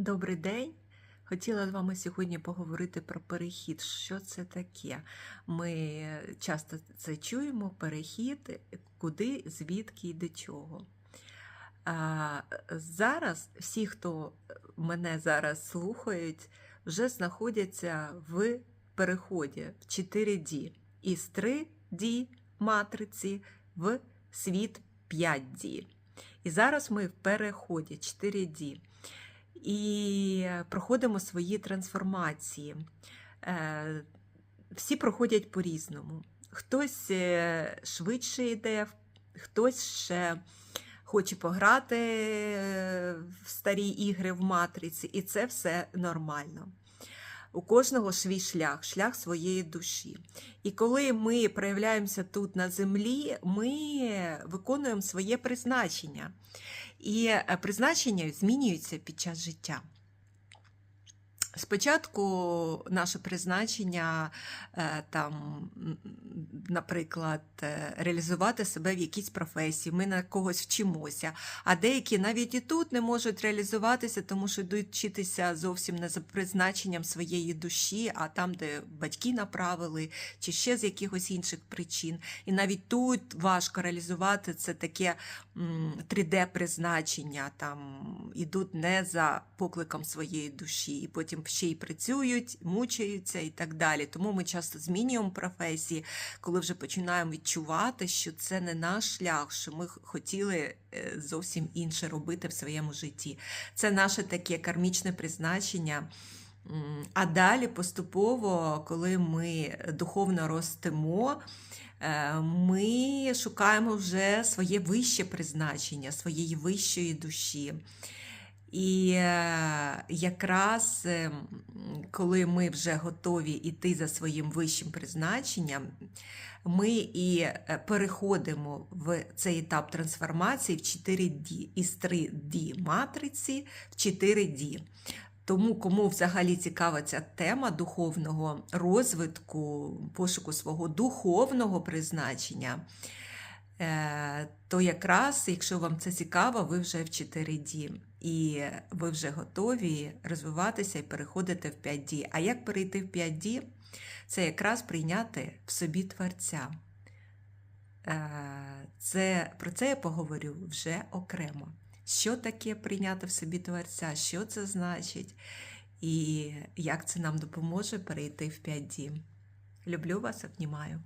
Добрий день. Хотіла з вами сьогодні поговорити про перехід. Що це таке? Ми часто це чуємо: перехід, куди, звідки і до чого. А, зараз всі, хто мене зараз слухають, вже знаходяться в переході в 4D із 3D матриці в світ 5D. І зараз ми в переході 4D і проходимо свої трансформації. Е, Всі проходять по-різному. Хтось е, швидше йде, хтось ще хоче пограти е, в старі ігри в матриці, і це все нормально. У кожного свій шлях, шлях своєї душі. І коли ми проявляємося тут на землі, ми виконуємо своє призначення. І е, призначення змінюються під час життя. Спочатку наше призначення, е, там, наприклад, е, реалізувати себе в якійсь професії, ми на когось вчимося, а деякі навіть і тут не можуть реалізуватися, тому що йдуть вчитися зовсім не за призначенням своєї душі, а там, де батьки направили, чи ще з якихось інших причин. І навіть тут важко реалізувати це таке 3D-призначення, там ідуть не за покликом своєї душі, і потім ще й працюють, мучаються і так далі. Тому ми часто змінюємо професії, коли вже починаємо відчувати, що це не наш шлях, що ми хотіли е, зовсім інше робити в своєму житті. Це наше таке кармічне призначення. А далі поступово, коли ми духовно ростемо, е, ми шукаємо вже своє вище призначення, своєї вищої душі. І е, якраз е, коли ми вже готові йти за своїм вищим призначенням, ми і е, переходимо в цей етап трансформації в 4D із 3D матриці в 4D. Тому, кому взагалі цікава ця тема духовного розвитку, пошуку свого духовного призначення, е, то якраз, якщо вам це цікаво, ви вже в 4D. І ви вже готові розвиватися і переходити в 5D. А як перейти в 5D? Це якраз прийняти в собі Творця. Е, Це, про це я поговорю вже окремо. Що таке прийняти в собі Творця, що це значить, і як це нам допоможе перейти в 5D. Люблю вас, обнімаю.